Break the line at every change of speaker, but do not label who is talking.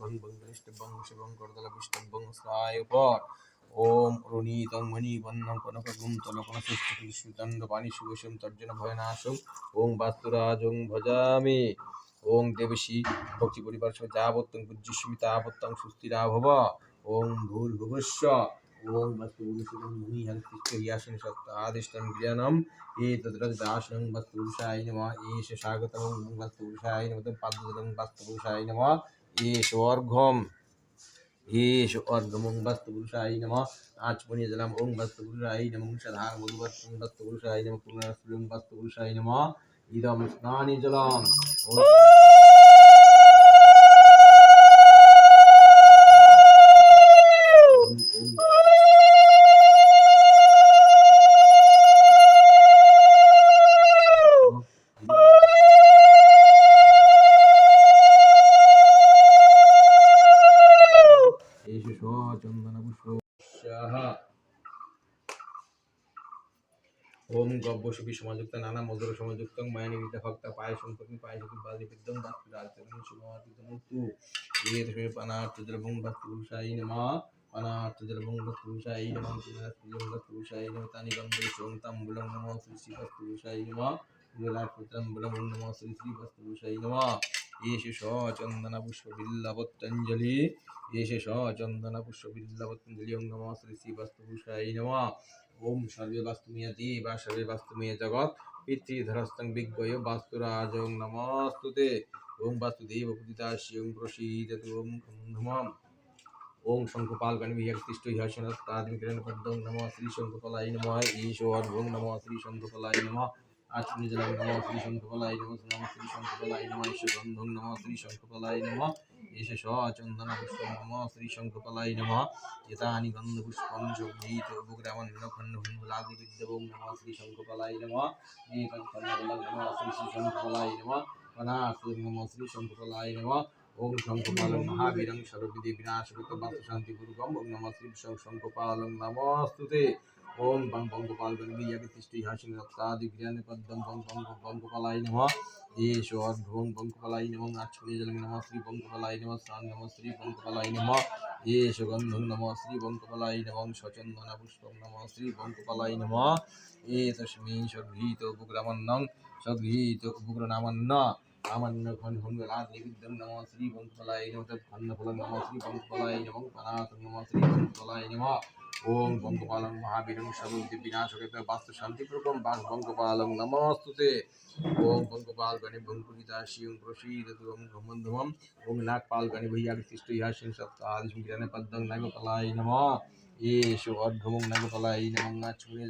ভং ভং বলিষ্ঠ ভং শিবং করদল বিষ্ঠ ভং সায় উপর। ওম রুণীতং মণি বন্ন কনক গুম তলকন সুষ্ঠুদণ্ড পানি সুবেশম তর্জন ভয়নাশম ওং বাস্তুরাজং ভজামি। ওম দেবশী ভক্তি পরিবার সব যাবত্যং পূজ্যস্মিতা আপত্যং সুস্থিরা ভব ওং ভূল ওম ওং বস্তুপুরুষং মুনি হরিষ্ঠ ইয়াসন সত্তাদিষ্টম জ্ঞানম এ তদ্রদাসং বস্তুপুরুষায় নমঃ। এষ স্বাগতম। বস্তুপুরুষায় एष अर्घ्यम् एष अर्घ्यमं वस्तुपुरुषाय नमः आचमनीयजलम् ॐ वस्तुपुरुषाय नमः सधार मधुवत्तं वस्तुपुरुषाय नमः पुनरस्फुलं वस्तुपुरुषाय नमः इदं स्नानि जलम् ওম গব্য সুখী সমাযুক্ত নানা মধুর সমাযুক্ত মায়া নিবিত ভক্ত, পায় সম্পত্তি, পায় সুখী বাদি বিদ্যম বাস্তু রাজচরণ শুভমাতি তমুক্তু এর হে পানার্থ জলভং বাস্তু পুরুষাই নমা। পানার্থ জলভং বাস্তু পুরুষাই নমঃ। পুনঃ বাস্তু পুরুষাই নমঃ। তানি বুলং নমঃ শ্রী শ্রী নমঃ। শ্রী শ্রী নমঃ। এষু চন্দন পুষ্প বিল্লবত্তঞ্জলি এষে চন্দন পুষ্প বিল্লবত্তঞ্জলি ওম নমঃ শ্রী শ্রী বাস্তু নমঃ ওম সর্বে বাস্তুমিয়া দেবা সর্বে বাস্তুমিয়া জগৎ পিতৃধরস্তং বিজ্ঞয় বাস্তুরাজং নমস্তুতে ওম বাস্তুদেব পুদিতাশি ওম প্রসীদতু ওম ধুমম ওম শঙ্খপাল গণবিহ্য তিষ্ঠ পদ্মং নমঃ শ্রী শঙ্খপালাই নমঃ ঈশ্বর ভং নমঃ শ্রী শঙ্খপালাই নমঃ আচমনি জলং নমঃ শ্রী নমঃ নমঃ নমঃ ঈশ্বর গন্ধং নমঃ শ্রী শঙ্খপালাই নমঃ শ্রী শঙ্খপালাই নমঃ বিদ্যবং নমঃ নমস্তুতে ওম বং বঙ্গপাল গণবিয়াকে তিষ্ঠি হাসিন রক্তাদি জ্ঞানে পদ্মং বং বঙ্গ বঙ্গপালাই নমঃ। এষো অর্ধং বঙ্গপালাই নমঃ। আচ্ছুনি জলং নমঃ। শ্রী বঙ্গপালাই নমঃ। স্নান নমঃ। শ্রী বঙ্গপালাই নমঃ। এষো গন্ধং নমঃ। শ্রী বঙ্গপালাই নমঃ। সচন্দন পুষ্পং নমঃ। শ্রী বঙ্গপালাই নমঃ। এতস্মিং সদ্গৃহীত উপগ্রামন্নং। সদ্গৃহীত উপগ্রনামন্ন রামান্য ঘন ঘনগলাদ নিবিদ্ধং নমঃ। শ্রী বঙ্গপালাই নমঃ। তৎখণ্ডফলং নমঃ। শ্রী বঙ্গপালাই নমঃ। পানাথং নমঃ। শ্রী বঙ্গপালাই নমঃ। ওম বঙ্গপালং মহাবীরং সর্ববিধি বিনাশকৃত বাস্তু শান্তিপ্রকম বাস বঙ্গপালং নমস্তুতে। ওম বঙ্গপাল গণে ভঙ্কুরিতাশি ওম প্রসীদতু ওম ঘমন্ধমম। ওম নাগপাল গণে ভৈয়া বিশিষ্ট ইহা ইয়াসিন সপ্তাহ আদিশ জ্ঞানে নম। নমঃ এষু অর্ঘমং নাগপালাই নমঃ। আচ্ছুনে